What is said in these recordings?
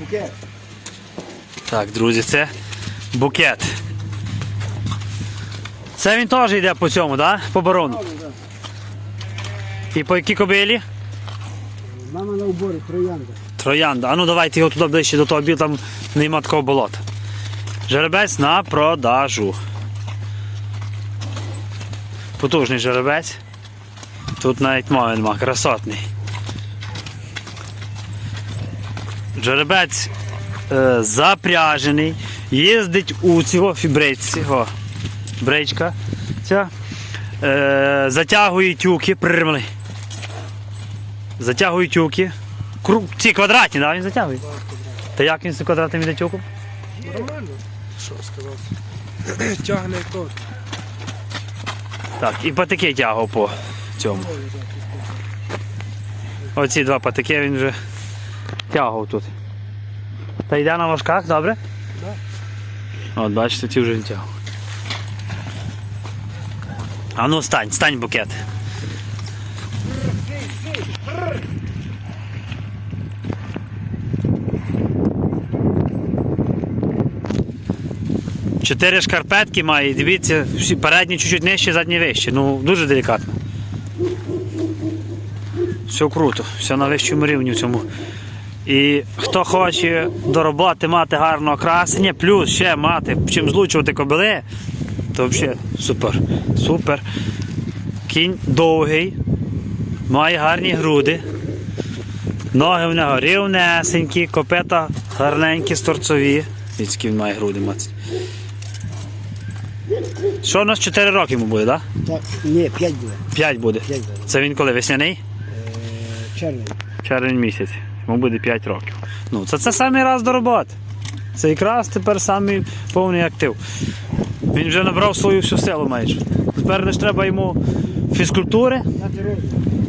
Букет. Так, друзі, це букет. Це він теж йде по цьому, так? Да? По барону. І по якій кобилі? Мама на уборі, троянда. Троянда. А ну давайте його туди ближче до того біл, там нема такого болота. Жеребець на продажу. Потужний жеребець. Тут навіть мови нема, красотний. Жеребець е, запряжений, їздить у цього фібричці. О, бричка. Ця. Е, затягує тюки, прирмали. Затягує тюки. Кру... Ці квадратні, да, він затягує. Та як він з квадратним іде тюком? Нормально. Що сказати? Тягне тут. Так, і патики тягав по цьому. Оці два патики він вже тягав тут. Та йде на важках, добре? Да. От, бачите, ці вже він тягав. А ну стань, стань букет. Чотири шкарпетки має, дивіться, передні чуть-чуть нижче, задні вище. Ну, дуже делікатно. Все круто, все на вищому рівні в цьому. І хто хоче до роботи мати гарне окрасення, плюс ще мати чим злучувати кобили, то взагалі супер. Супер. Кінь довгий, має гарні груди. Ноги в нього рівнесенькі, копита гарненькі, сторцові. Відські він має груди мати. Що у нас 4 роки йому буде, так? Так, ні, 5 буде. 5 буде. П'ять буде. Це він коли весняний? Е, червень. Червень місяць. Йому буде 5 років. Ну, це, це самий раз до роботи. Це якраз тепер самий повний актив. Він вже набрав свою всю силу майже. Тепер лише треба йому фізкультури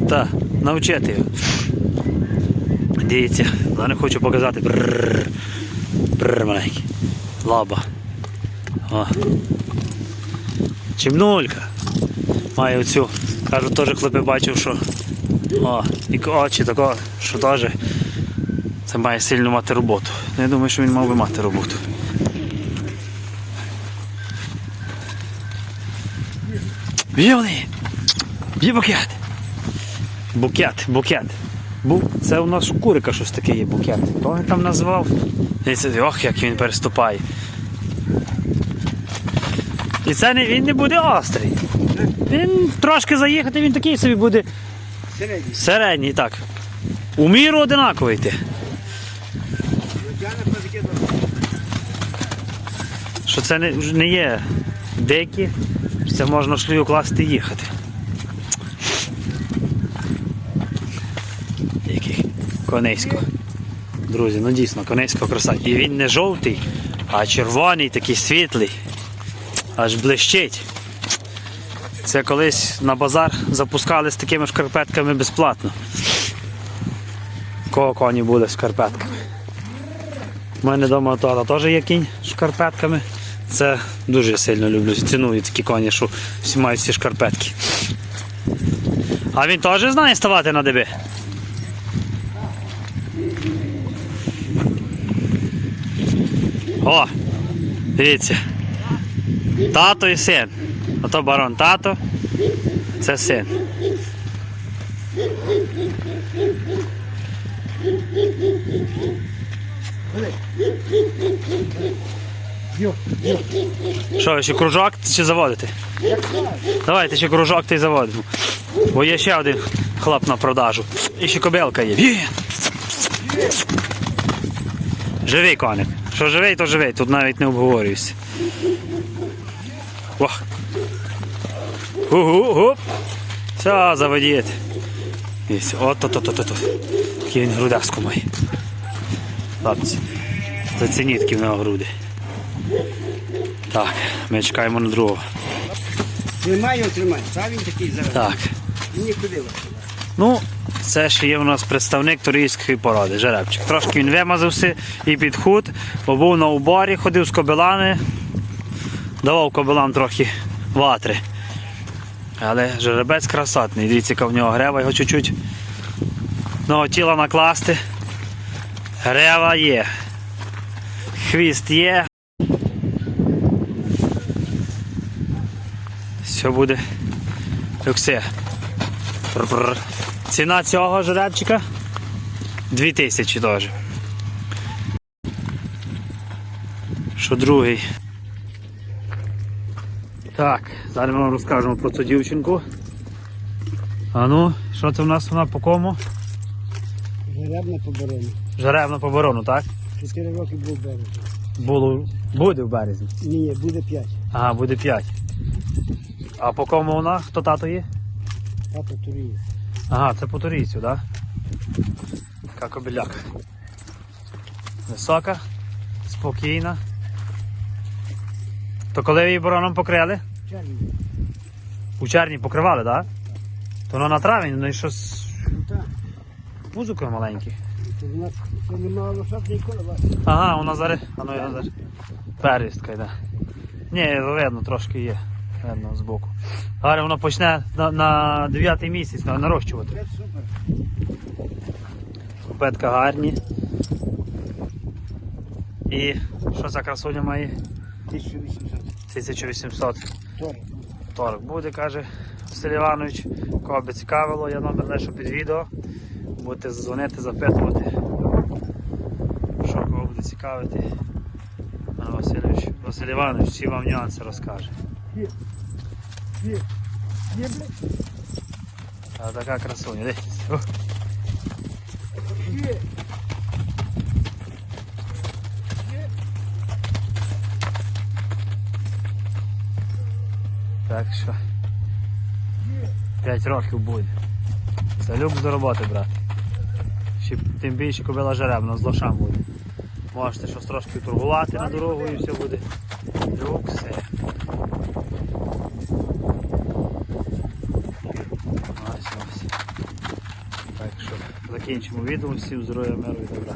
та навчити його. Дивіться, я не хочу показати. Бррр. Бррр маленький. Лаба. О. Чимнулька. Має оцю. Кажу, теж хлопець бачив, що. О, і очі тако, що теж. Це має сильно мати роботу. Ну, Я думаю, що він мав би мати роботу. Є вони! Є букет! Букет, букет. Бу... Це у нас у курика щось таке є букет. Хто він там назвав? І це, ох, як він переступає. І це не, він не буде острий. Він трошки заїхати, він такий собі буде Середній. середній, так. У міру одинаковий йти. Тягне пазики до Що це не, не є дикі, що це можна в шлюю класти і їхати. Який конейсько. Друзі, ну дійсно, конейсько краса. І він не жовтий, а червоний, такий світлий. Аж блищить. Це колись на базар запускали з такими шкарпетками безплатно. Кого коні буде з шкарпетками. У мене вдома теж є кінь з шкарпетками. Це дуже сильно люблю. Ціную такі коні, що всі мають ці шкарпетки. А він теж знає ставати на деби? О! Дивіться. Тато і син. Ото барон тато, це син. Йо, йо. Що, ще кружок чи заводити? Давайте ще кружок та й заводимо. Бо є ще один хлоп на продажу. І ще кобилка є. Живий коник. Що живий, то живий. Тут навіть не обговорююся. Ох. Гу-гу-гу. Все, заводіть. Ось, от то то то то то Такий він грудаску має. Хлопці. Зацініть які в нього груди. Так, ми чекаємо на другого. Тримай його, тримай. Та він такий зараз. Так. Він нікуди вас. Ну, це ще є у нас представник турійської породи, жеребчик. Трошки він вимазався і під худ, бо був на уборі, ходив з кобилами, давав кобилам трохи ватри. Але жеребець красотний. Дивіться, яка в нього грева, його чуть-чутьного тіла накласти. Рева є. Хвіст є. Все буде. Люксе. Ціна цього жеребчика 2000 теж. Що другий? Так, зараз ми вам розкажемо про цю дівчинку. А ну, що це в нас вона по кому? Жеребна поборона. Жеребна по ворону, так? Чотири роки був березень. Було, буде в березні. Ні, буде п'ять. Ага, буде 5. А по кому вона? Хто тато є? Тато туріє. Ага, це по турійцю, так? Така кобиляка. Висока, спокійна. То коли її бороном покрили? Чарні. У червні покривали, так? То воно на травень, ну і щось Ну так. музикою маленький. Це в нас це немає лошад ніколи. Ага, вона зараз. А ну я зараз. Первістка йде. Ні, видно, трошки є. Видно збоку. Зараз воно почне на, на 9 місяць на- нарощувати. Купетка гарні. І що ця красуня має? 1800. 1800 Торик. торг буде, каже Василь Іванович. Кого би цікавило, я номер лишу під відео. Будете дзвонити, запитувати. Що кого буде цікавити. Василь Іванович всі вам нюанси розкаже. Є. Є. Є, блядь. А така красуня, дивіться. Є. Так що 5 років буде. Це люк до роботи, брат. Ще тим більше кобила жеребна з лошам буде. Можете щось трошки торгувати на дорогу і все буде. Люк, все. Ось ось. Так що закінчимо відео, всім здоров'я, миру і добра.